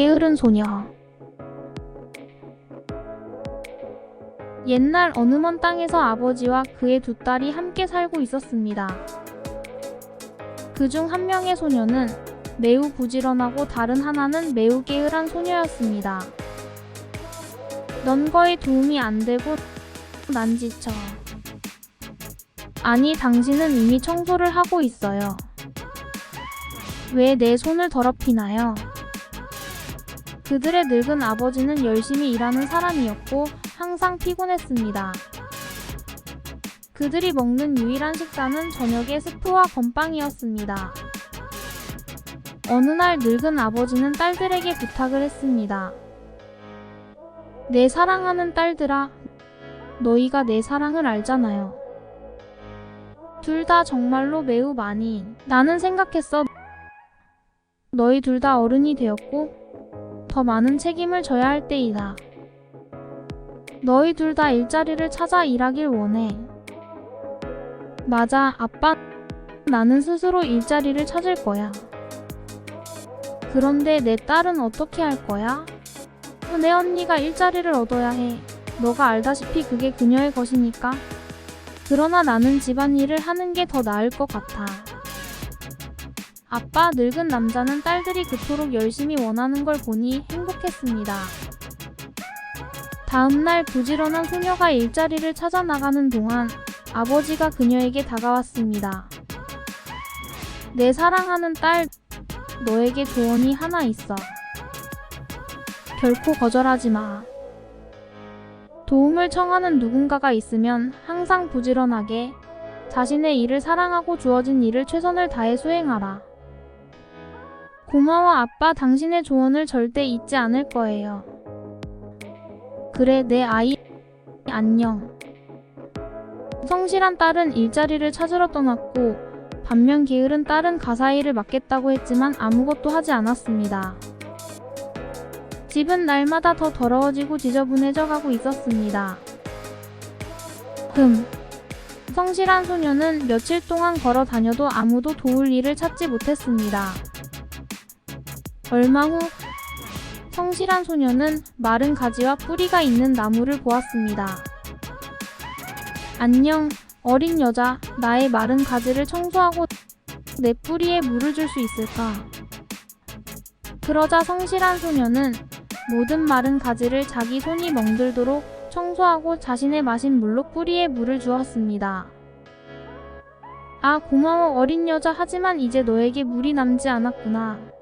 게으른 소녀. 옛날 어느 먼 땅에서 아버지와 그의 두 딸이 함께 살고 있었습니다. 그 중 한 명의 소녀는 매우 부지런하고 다른 하나는 매우 게으른 소녀였습니다. 넌 거의 도움이 안 되고 난 지쳐. 아니, 당신은 이미 청소를 하고 있어요. 왜 내 손을 더럽히나요? 그들의 늙은 아버지는 열심히 일하는 사람이었고 항상 피곤했습니다. 그들이 먹는 유일한 식사는 저녁에 스프와 건빵이었습니다. 어느 날 늙은 아버지는 딸들에게 부탁을 했습니다. 내 사랑하는 딸들아, 너희가 내 사랑을 알잖아요. 둘 다 정말로 매우 많이 나는 생각했어. 너희 둘 다 어른이 되었고 더 많은 책임을 져야 할 때이다. 너희 둘 다 일자리를 찾아 일하길 원해. 맞아, 아빠. 나는 스스로 일자리를 찾을 거야. 그런데 내 딸은 어떻게 할 거야? 내 언니가 일자리를 얻어야 해. 너가 알다시피 그게 그녀의 것이니까. 그러나 나는 집안일을 하는 게 더 나을 것 같아. 아빠 늙은 남자는 딸들이 그토록 열심히 원하는 걸 보니 행복했습니다. 다음날 부지런한 소녀가 일자리를 찾아 나가는 동안 아버지가 그녀에게 다가왔습니다. 내 사랑하는 딸, 너에게 조언이 하나 있어. 결코 거절하지 마. 도움을 청하는 누군가가 있으면 항상 부지런하게 자신의 일을 사랑하고 주어진 일을 최선을 다해 수행하라. 고마워 아빠 당신의 조언을 절대 잊지 않을 거예요. 그래 내 아이 안녕. 성실한 딸은 일자리를 찾으러 떠났고 반면 게으른 딸은 가사 일을 맡겠다고 했지만 아무것도 하지 않았습니다. 집은 날마다 더 더러워지고 지저분해져 가고 있었습니다. 흠. 성실한 소녀는 며칠 동안 걸어 다녀도 아무도 도울 일을 찾지 못했습니다. 얼마 후 성실한 소녀는 마른 가지와 뿌리가 있는 나무를 보았습니다. 안녕, 어린 여자. 나의 마른 가지를 청소하고 내 뿌리에 물을 줄 수 있을까? 그러자 성실한 소녀는 모든 마른 가지를 자기 손이 멍들도록 청소하고 자신의 마신 물로 뿌리에 물을 주었습니다. 아, 고마워 어린 여자 하지만 이제 너에게 물이 남지 않았구나.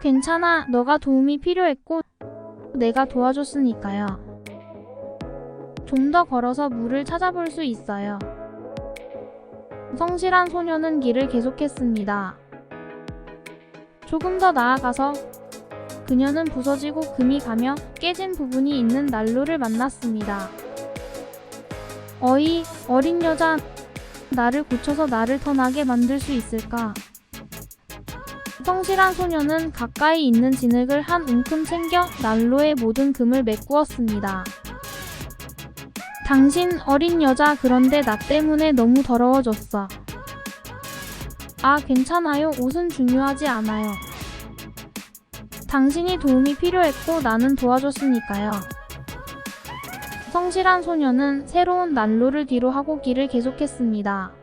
괜찮아, 너가 도움이 필요했고 내가 도와줬으니까요. 좀 더 걸어서 물을 찾아볼 수 있어요. 성실한 소녀는 길을 계속했습니다. 조금 더 나아가서 그녀는 부서지고 금이 가며 깨진 부분이 있는 난로를 만났습니다. 어이, 어린 여자, 나를 고쳐서 나를 더 나게 만들 수 있을까? 성실한 소녀는 가까이 있는 진흙을 한 움큼 챙겨 난로의 모든 금을 메꾸었습니다. 당신 어린 여자 그런데 나 때문에 너무 더러워졌어. 아, 괜찮아요. 옷은 중요하지 않아요. 당신이 도움이 필요했고 나는 도와줬으니까요. 성실한 소녀는 새로운 난로를 뒤로 하고 길을 계속했습니다.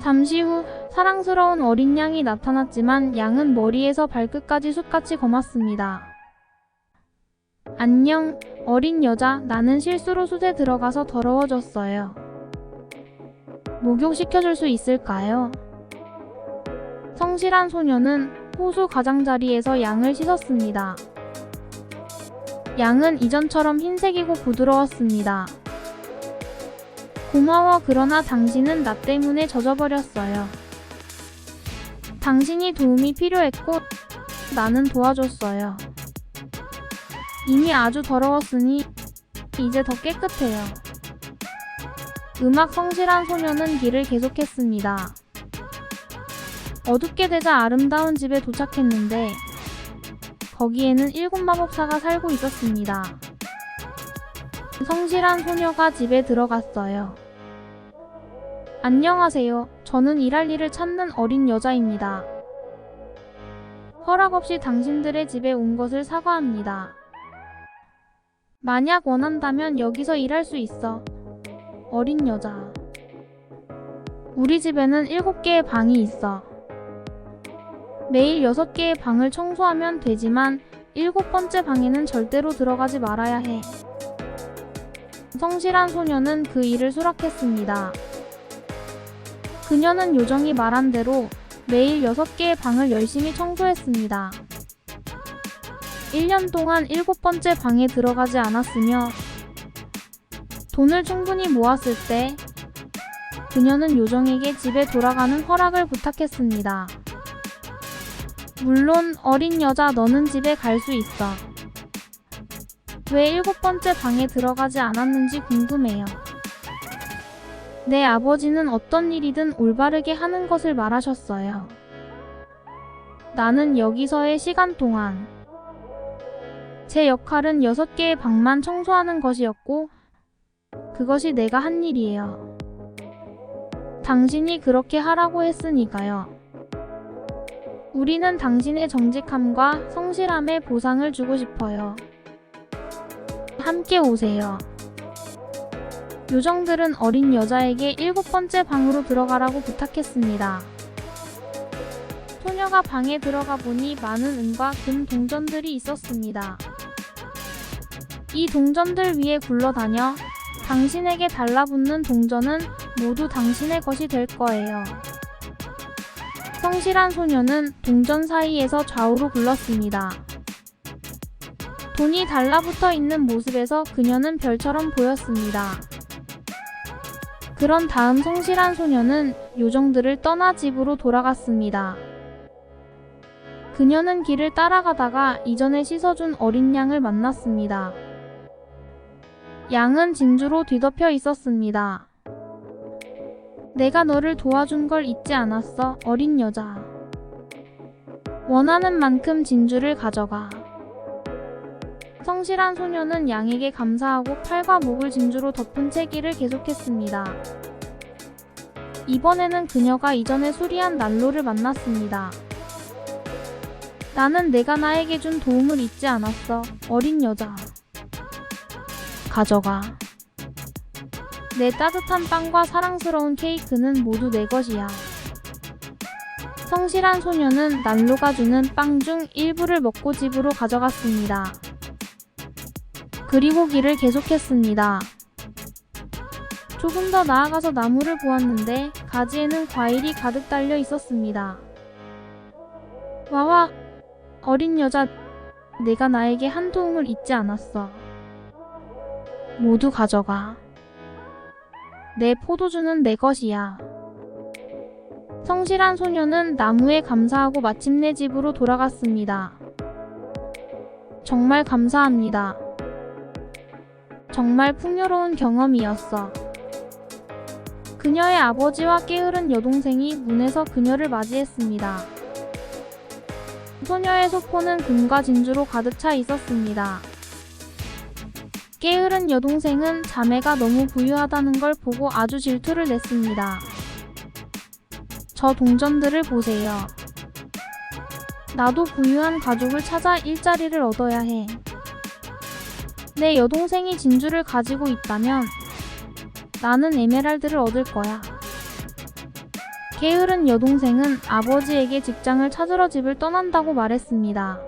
잠시 후 사랑스러운 어린 양이 나타났지만 양은 머리에서 발끝까지 숯같이 검었습니다. 안녕, 어린 여자. 나는 실수로 숯에 들어가서 더러워졌어요. 목욕시켜줄 수 있을까요? 성실한 소녀는 호수 가장자리에서 양을 씻었습니다. 양은 이전처럼 흰색이고 부드러웠습니다. 고마워 그러나 당신은 나 때문에 젖어버렸어요. 당신이 도움이 필요했고 나는 도와줬어요. 이미 아주 더러웠으니 이제 더 깨끗해요. 음악 성실한 소녀는 길을 계속했습니다. 어둡게 되자 아름다운 집에 도착했는데 거기에는 일곱 마법사가 살고 있었습니다. 성실한 소녀가 집에 들어갔어요. 안녕하세요. 저는 일할 일을 찾는 어린 여자입니다. 허락 없이 당신들의 집에 온 것을 사과합니다. 만약 원한다면 여기서 일할 수 있어. 어린 여자. 우리 집에는 7개의 방이 있어. 매일 6개의 방을 청소하면 되지만 일곱 번째 방에는 절대로 들어가지 말아야 해. 성실한 소녀는 그 일을 수락했습니다. 그녀는 요정이 말한 대로 매일 6개의 방을 열심히 청소했습니다. 1년 동안 일곱 번째 방에 들어가지 않았으며 돈을 충분히 모았을 때 그녀는 요정에게 집에 돌아가는 허락을 부탁했습니다. 물론 어린 여자 너는 집에 갈 수 있어. 왜 일곱 번째 방에 들어가지 않았는지 궁금해요. 내 아버지는 어떤 일이든 올바르게 하는 것을 말하셨어요. 나는 여기서의 시간 동안 제 역할은 여섯 개의 방만 청소하는 것이었고 그것이 내가 한 일이에요. 당신이 그렇게 하라고 했으니까요. 우리는 당신의 정직함과 성실함에 보상을 주고 싶어요. 함께 오세요. 요정들은 어린 여자에게 일곱 번째 방으로 들어가라고 부탁했습니다. 소녀가 방에 들어가 보니 많은 은과 금 동전들이 있었습니다. 이 동전들 위에 굴러다녀 당신에게 달라붙는 동전은 모두 당신의 것이 될 거예요. 성실한 소녀는 동전 사이에서 좌우로 굴렀습니다. 돈이 달라붙어 있는 모습에서 그녀는 별처럼 보였습니다. 그런 다음 성실한 소녀는 요정들을 떠나 집으로 돌아갔습니다. 그녀는 길을 따라가다가 이전에 씻어준 어린 양을 만났습니다. 양은 진주로 뒤덮여 있었습니다. 내가 너를 도와준 걸 잊지 않았어, 어린 여자. 원하는 만큼 진주를 가져가. 성실한 소녀는 양에게 감사하고 팔과 목을 진주로 덮은 채 길을 계속했습니다. 이번에는 그녀가 이전에 수리한 난로를 만났습니다. 나는 내가 나에게 준 도움을 잊지 않았어, 어린 여자. 가져가. 내 따뜻한 빵과 사랑스러운 케이크는 모두 내 것이야. 성실한 소녀는 난로가 주는 빵 중 일부를 먹고 집으로 가져갔습니다. 그리고 길을 계속했습니다. 조금 더 나아가서 나무를 보았는데 가지에는 과일이 가득 달려 있었습니다. 와와, 어린 여자, 내가 나에게 한 도움을 잊지 않았어. 모두 가져가. 내 포도주는 내 것이야. 성실한 소녀는 나무에 감사하고 마침내 집으로 돌아갔습니다. 정말 감사합니다. 정말 풍요로운 경험이었어. 그녀의 아버지와 깨어른 여동생이 문에서 그녀를 맞이했습니다. 소녀의 소포는 금과 진주로 가득 차 있었습니다. 깨어른 여동생은 자매가 너무 부유하다는 걸 보고 아주 질투를 냈습니다. 저 동전들을 보세요. 나도 부유한 가족을 찾아 일자리를 얻어야 해. 내 여동생이 진주를 가지고 있다면 나는 에메랄드를 얻을 거야. 게으른 여동생은 아버지에게 직장을 찾으러 집을 떠난다고 말했습니다.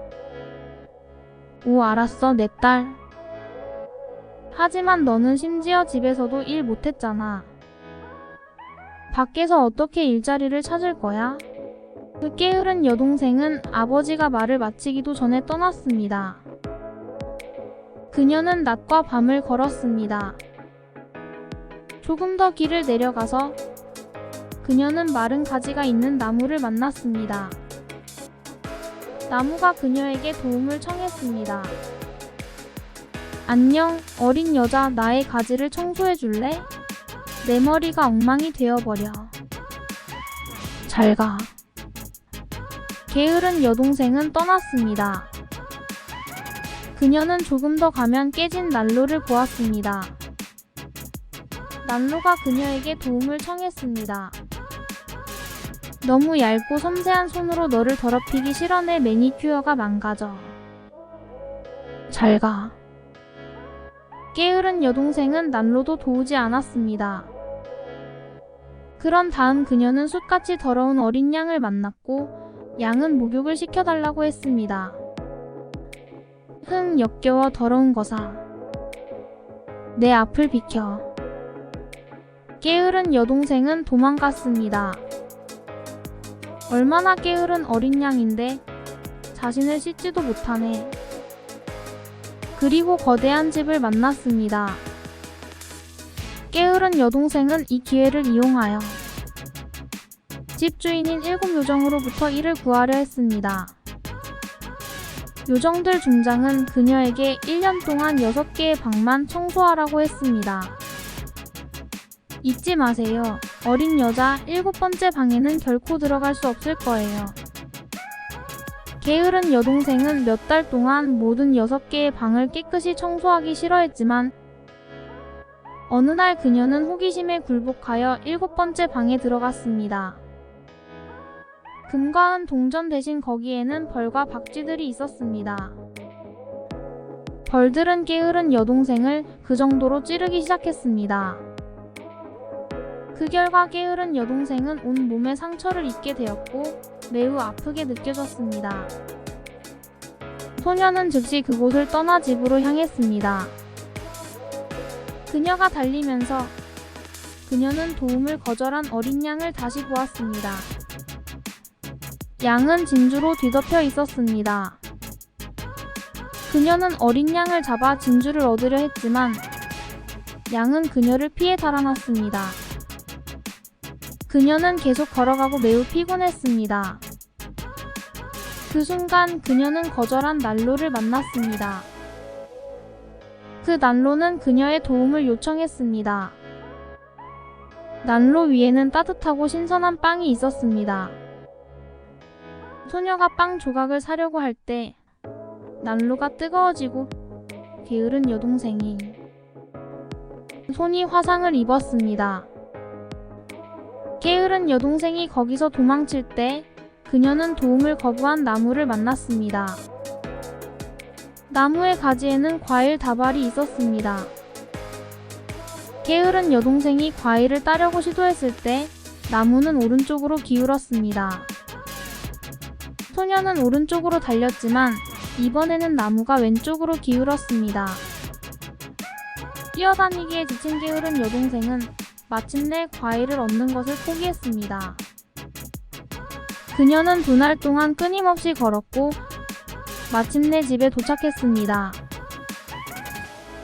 오, 알았어, 내 딸. 하지만 너는 심지어 집에서도 일 못했잖아. 밖에서 어떻게 일자리를 찾을 거야? 그 게으른 여동생은 아버지가 말을 마치기도 전에 떠났습니다. 그녀는 낮과 밤을 걸었습니다. 조금 더 길을 내려가서 그녀는 마른 가지가 있는 나무를 만났습니다. 나무가 그녀에게 도움을 청했습니다. 안녕, 어린 여자, 나의 가지를 청소해 줄래? 내 머리가 엉망이 되어버려. 잘 가. 게으른 여동생은 떠났습니다. 그녀는 조금 더 가면 깨진 난로를 보았습니다. 난로가 그녀에게 도움을 청했습니다. 너무 얇고 섬세한 손으로 너를 더럽히기 싫어 내 매니큐어가 망가져. 잘 가. 게으른 여동생은 난로도 도우지 않았습니다. 그런 다음 그녀는 숯같이 더러운 어린 양을 만났고 양은 목욕을 시켜달라고 했습니다. 흥 역겨워 더러운 거사. 내 앞을 비켜. 게으른 여동생은 도망갔습니다. 얼마나 게으른 어린 양인데 자신을 씻지도 못하네. 그리고 거대한 집을 만났습니다. 게으른 여동생은 이 기회를 이용하여 집주인인 일곱 요정으로부터 이를 구하려 했습니다. 요정들 중장은 그녀에게 1년 동안 6개의 방만 청소하라고 했습니다. 잊지 마세요. 어린 여자 일곱 번째 방에는 결코 들어갈 수 없을 거예요. 게으른 여동생은 몇 달 동안 모든 6개의 방을 깨끗이 청소하기 싫어했지만 어느 날 그녀는 호기심에 굴복하여 일곱 번째 방에 들어갔습니다. 금과 은 동전 대신 거기에는 벌과 박쥐들이 있었습니다. 벌들은 게으른 여동생을 그 정도로 찌르기 시작했습니다. 그 결과 게으른 여동생은 온 몸에 상처를 입게 되었고 매우 아프게 느껴졌습니다. 소녀는 즉시 그곳을 떠나 집으로 향했습니다. 그녀가 달리면서 그녀는 도움을 거절한 어린 양을 다시 보았습니다. 양은 진주로 뒤덮여 있었습니다. 그녀는 어린 양을 잡아 진주를 얻으려 했지만 양은 그녀를 피해 달아났습니다. 그녀는 계속 걸어가고 매우 피곤했습니다. 그 순간 그녀는 거절한 난로를 만났습니다. 그 난로는 그녀의 도움을 요청했습니다. 난로 위에는 따뜻하고 신선한 빵이 있었습니다. 소녀가 빵 조각을 사려고 할 때 난로가 뜨거워지고 게으른 여동생이 손이 화상을 입었습니다. 게으른 여동생이 거기서 도망칠 때 그녀는 도움을 거부한 나무를 만났습니다. 나무의 가지에는 과일 다발이 있었습니다. 게으른 여동생이 과일을 따려고 시도했을 때 나무는 오른쪽으로 기울었습니다. 소녀는 오른쪽으로 달렸지만 이번에는 나무가 왼쪽으로 기울었습니다. 뛰어다니기에 지친 게으른 여동생은 마침내 과일을 얻는 것을 포기했습니다. 그녀는 두 날 동안 끊임없이 걸었고 마침내 집에 도착했습니다.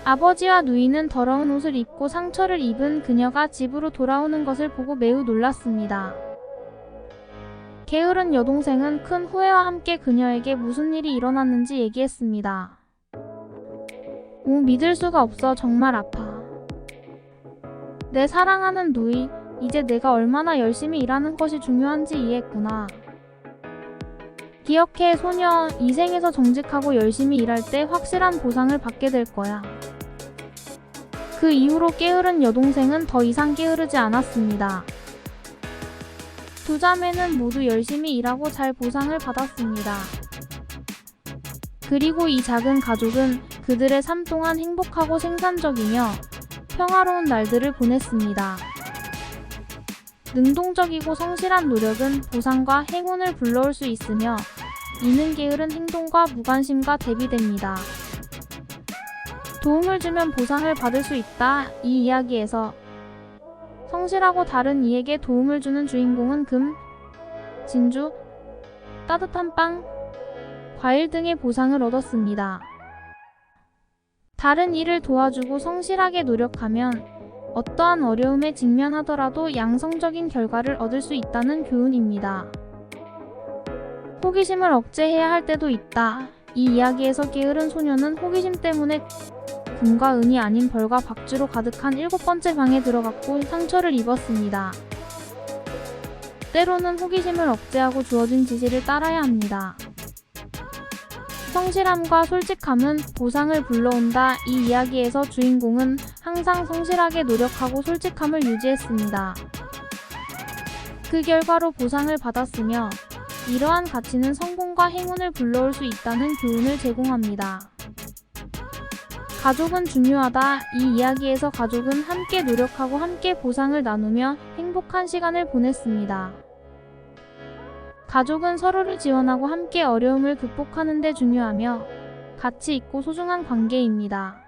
아버지와 누이는 더러운 옷을 입고 상처를 입은 그녀가 집으로 돌아오는 것을 보고 매우 놀랐습니다. 게으른 여동생은 큰 후회와 함께 그녀에게 무슨 일이 일어났는지 얘기했습니다. 오, 믿을 수가 없어. 정말 아파. 내 사랑하는 누이, 이제 내가 얼마나 열심히 일하는 것이 중요한지 이해했구나. 기억해, 소녀. 이 생에서 정직하고 열심히 일할 때 확실한 보상을 받게 될 거야. 그 이후로 게으른 여동생은 더 이상 게으르지 않았습니다. 두 자매는 모두 열심히 일하고 잘 보상을 받았습니다. 그리고 이 작은 가족은 그들의 삶 동안 행복하고 생산적이며 평화로운 날들을 보냈습니다. 능동적이고 성실한 노력은 보상과 행운을 불러올 수 있으며 이는 게으른 행동과 무관심과 대비됩니다. 도움을 주면 보상을 받을 수 있다. 이 이야기에서 성실하고 다른 이에게 도움을 주는 주인공은 금, 진주, 따뜻한 빵, 과일 등의 보상을 얻었습니다. 다른 일을 도와주고 성실하게 노력하면 어떠한 어려움에 직면하더라도 양성적인 결과를 얻을 수 있다는 교훈입니다. 호기심을 억제해야 할 때도 있다. 이 이야기에서 게으른 소녀는 호기심 때문에 금과 은이 아닌 벌과 박쥐로 가득한 일곱 번째 방에 들어갔고 상처를 입었습니다. 때로는 호기심을 억제하고 주어진 지시를 따라야 합니다. 성실함과 솔직함은 보상을 불러온다. 이 이야기에서 주인공은 항상 성실하게 노력하고 솔직함을 유지했습니다. 그 결과로 보상을 받았으며 이러한 가치는 성공과 행운을 불러올 수 있다는 교훈을 제공합니다. 가족은 중요하다. 이 이야기에서 가족은 함께 노력하고 함께 보상을 나누며 행복한 시간을 보냈습니다. 가족은 서로를 지원하고 함께 어려움을 극복하는 데 중요하며 가치 있고 소중한 관계입니다.